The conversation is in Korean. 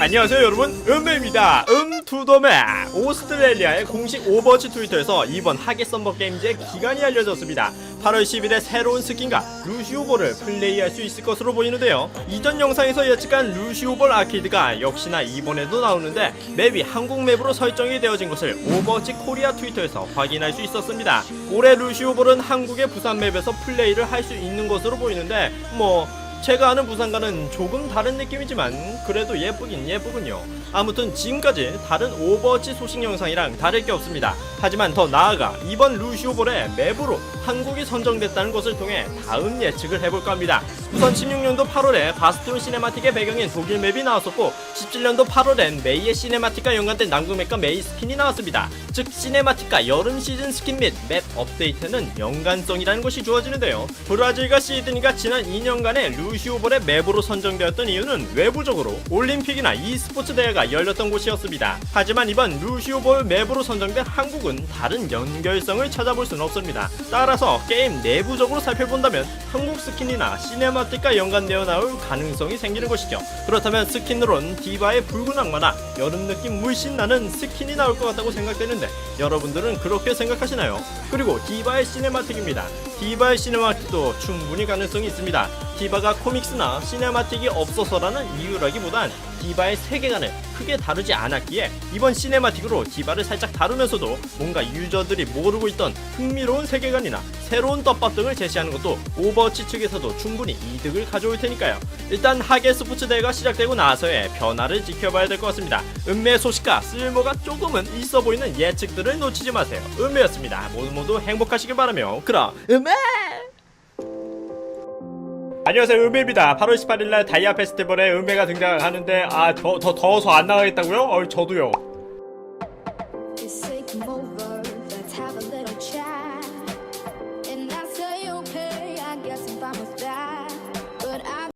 안녕하세요 여러분. 음메입니다. 음투더맨 오스트레일리아의 공식 오버워치 트위터에서 이번 하계 썸머 게임즈의 기간이 알려졌습니다. 8월 10일에 새로운 스킨과 루시오볼을 플레이할 수 있을 것으로 보이는데요. 이전 영상에서 예측한 루시오볼 아케이드가 역시나 이번에도 나오는데 맵이 한국 맵으로 설정이 되어진 것을 오버워치 코리아 트위터에서 확인할 수 있었습니다. 올해 루시오볼은 한국의 부산 맵에서 플레이를 할 수 있는 것으로 보이는데 뭐 제가 아는 부산과는 조금 다른 느낌이지만 그래도 예쁘긴 예쁘군요. 아무튼 지금까지 다른 오버워치 소식 영상이랑 다를 게 없습니다. 하지만 더 나아가 이번 루시오볼의 맵으로 한국이 선정됐다는 것을 통해 다음 예측을 해볼까 합니다. 우선 16년도 8월에 바스티온 시네마틱의 배경인 독일 맵이 나왔었고 17년도 8월엔 메이의 시네마틱과 연관된 남극 맵과 메이 스킨이 나왔습니다. 즉 시네마틱과 여름 시즌 스킨 및 맵 업데이트는 연관성이라는 것이 주어지는데요. 브라질과 시드니가 지난 2년간의 루시오볼의 맵으로 선정되었던 이유는 외부적으로 올림픽이나 e스포츠 대회가 열렸던 곳이었습니다. 하지만 이번 루시오볼 맵으로 선정된 한국은 다른 연결성을 찾아볼 수는 없습니다. 따라서 게임 내부적으로 살펴본다면 한국 스킨이나 시네마틱과 연관되어 나올 가능성이 생기는 것이죠. 그렇다면 스킨으론 디바의 붉은 악마나 여름 느낌 물씬 나는 스킨이 나올 것 같다고 생각되는데 여러분들은 그렇게 생각하시나요? 그리고 디바의 시네마틱입니다. 디바의 시네마틱도 충분히 가능성이 있습니다. 디바가 코믹스나 시네마틱이 없어서라는 이유라기보단 디바의 세계관을 크게 다루지 않았기에 이번 시네마틱으로 디바를 살짝 다루면서도 뭔가 유저들이 모르고 있던 흥미로운 세계관이나 새로운 떡밥 등을 제시하는 것도 오버워치 측에서도 충분히 이득을 가져올 테니까요. 일단 하계 스포츠 대회가 시작되고 나서의 변화를 지켜봐야 될 것 같습니다. 은매의 소식과 쓸모가 조금은 있어 보이는 예측들을 놓치지 마세요. 은매였습니다. 모두 모두 행복하시길 바라며 그럼 은매! 안녕하세요 음해입니다. 8월 18일날 다이아 페스티벌에 음해가 등장하는데 아 더 더 더워서 안 나가겠다고요? 어 저도요.